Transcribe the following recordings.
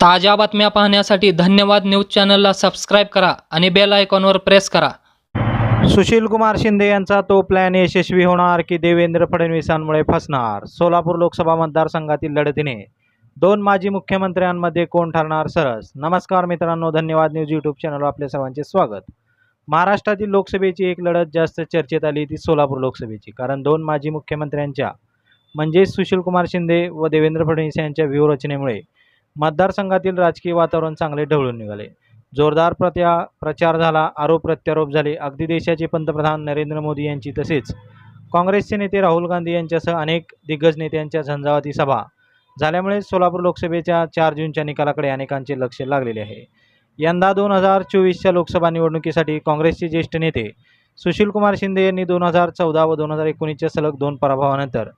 ताज्या बातम्या पाहण्यासाठी धन्यवाद न्यूज चॅनलला सबस्क्राईब करा आणि बेल आयकॉनवर प्रेस करा. सुशीलकुमार शिंदे यांचा तो प्लॅन यशस्वी होणार की देवेंद्र फडणवीसांमुळे फसणार? सोलापूर लोकसभा मतदारसंघातील लढतीने. दोन माजी मुख्यमंत्र्यांमध्ये कोण ठरणार सरस? नमस्कार मित्रांनो धन्यवाद न्यूज यूट्यूब चॅनलवर आपल्या सर्वांचे स्वागत. महाराष्ट्रातील लोकसभेची एक लढत जास्त चर्चेत आली ती सोलापूर लोकसभेची. कारण दोन माजी मुख्यमंत्र्यांच्या म्हणजेच सुशीलकुमार शिंदे व देवेंद्र फडणवीस यांच्या व्यूहरचनेमुळे मतदारसंघातील राजकीय वातावरण चांगले ढवळून निघाले. जोरदार प्रत्या प्रचार झाला आरोप प्रत्यारोप झाले. अगदी देशाचे पंतप्रधान नरेंद्र मोदी यांची तसेच काँग्रेसचे नेते राहुल गांधी यांच्यासह अनेक दिग्गज नेत्यांच्या झंझावाती सभा झाल्यामुळे सोलापूर लोकसभेच्या चार जूनच्या निकालाकडे अनेकांचे लक्ष लागलेले आहे. यंदा दोन हजार चोवीसच्या लोकसभा निवडणुकीसाठी काँग्रेसचे ज्येष्ठ नेते सुशीलकुमार शिंदे यांनी दोन हजार चौदा व दोन हजार एकोणीसच्या सलग दोन पराभवानंतर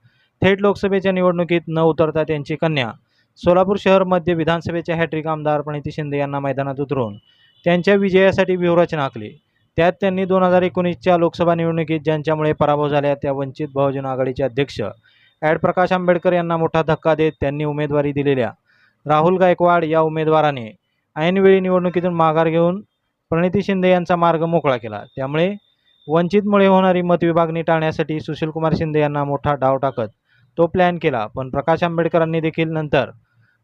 थेट लोकसभेच्या निवडणुकीत न उतरता त्यांची कन्या सोलापूर शहर मध्य विधानसभेच्या हॅट्रिक आमदार प्रणिती शिंदे यांना मैदानात उतरून त्यांच्या विजयासाठी व्यूहरचना आखली. त्यात त्यांनी दोन हजार एकोणीसच्या लोकसभा निवडणुकीत ज्यांच्यामुळे पराभव झाल्या त्या वंचित बहुजन आघाडीचे अध्यक्ष ॲड प्रकाश आंबेडकर यांना मोठा धक्का देत त्यांनी उमेदवारी दिलेल्या राहुल गायकवाड या उमेदवाराने ऐनवेळी निवडणुकीतून माघार घेऊन प्रणिती शिंदे यांचा मार्ग मोकळा केला. त्यामुळे वंचितमुळे होणारी मतविभागणी टाळण्यासाठी सुशीलकुमार शिंदे यांना मोठा डाव टाकत तो प्लॅन केला. पण प्रकाश आंबेडकरांनी देखील नंतर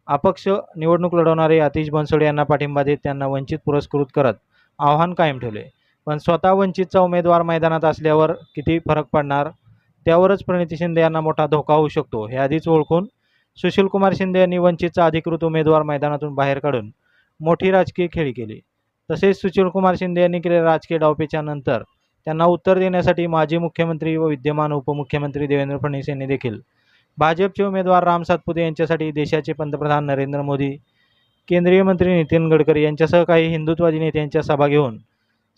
अपक्ष निवडणूक लढवणारे आतिश बनसोडे यांना पाठिंबा देत त्यांना वंचित पुरस्कृत करत आव्हान कायम ठेवले. पण स्वतः वंचितचा उमेदवार मैदानात असल्यावर किती फरक पडणार? त्यावरच प्रणिती शिंदे यांना मोठा धोका होऊ शकतो हे आधीच ओळखून सुशीलकुमार शिंदे यांनी वंचितचा अधिकृत उमेदवार मैदानातून बाहेर काढून मोठी राजकीय खेळी केली. तसेच सुशीलकुमार शिंदे यांनी केलेल्या राजकीय डावपेच्या नंतर त्यांना उत्तर देण्यासाठी माजी मुख्यमंत्री व विद्यमान उपमुख्यमंत्री देवेंद्र फडणवीस यांनी देखील भाजपचे उमेदवार राम सातपुते यांच्यासाठी देशाचे पंतप्रधान नरेंद्र मोदी केंद्रीय मंत्री नितीन गडकरी यांच्यासह काही हिंदुत्वादी नेत्यांच्या सभा घेऊन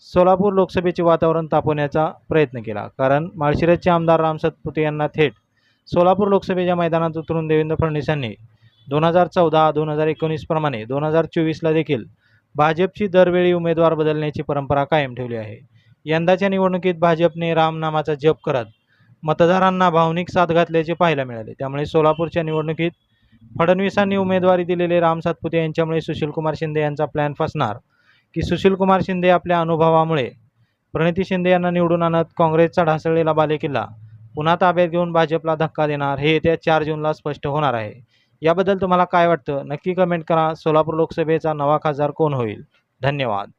सोलापूर लोकसभेचे वातावरण तापवण्याचा प्रयत्न केला. कारण माळशिरसचे आमदार राम सातपुते यांना थेट सोलापूर लोकसभेच्या मैदानात उतरून देवेंद्र फडणवीस यांनी दोन हजार चौदा दोन हजार एकोणीसप्रमाणे दोन हजार चोवीसला देखील भाजपची दरवेळी उमेदवार बदलण्याची परंपरा कायम ठेवली आहे. यंदाच्या निवडणुकीत भाजपने रामनामाचा जप करत मतदारांना भावनिक साथ घातल्याचे पाहायला मिळाले. त्यामुळे सोलापूरच्या निवडणुकीत फडणवीसांनी उमेदवारी दिलेले राम सातपुते यांच्यामुळे सुशीलकुमार शिंदे यांचा प्लॅन फसणार. की सुशीलकुमार शिंदे आपल्या अनुभवामुळे प्रणिती शिंदे यांना निवडून आणत काँग्रेसचा ढासळलेला बालेकिल्ला पुन्हा ताब्यात घेऊन भाजपला धक्का देणार हे येत्या चार जूनला स्पष्ट होणार आहे. याबद्दल तुम्हाला काय वाटतं? नक्की कमेंट करा. सोलापूर लोकसभेचा नवा खासदार कोण होईल? धन्यवाद.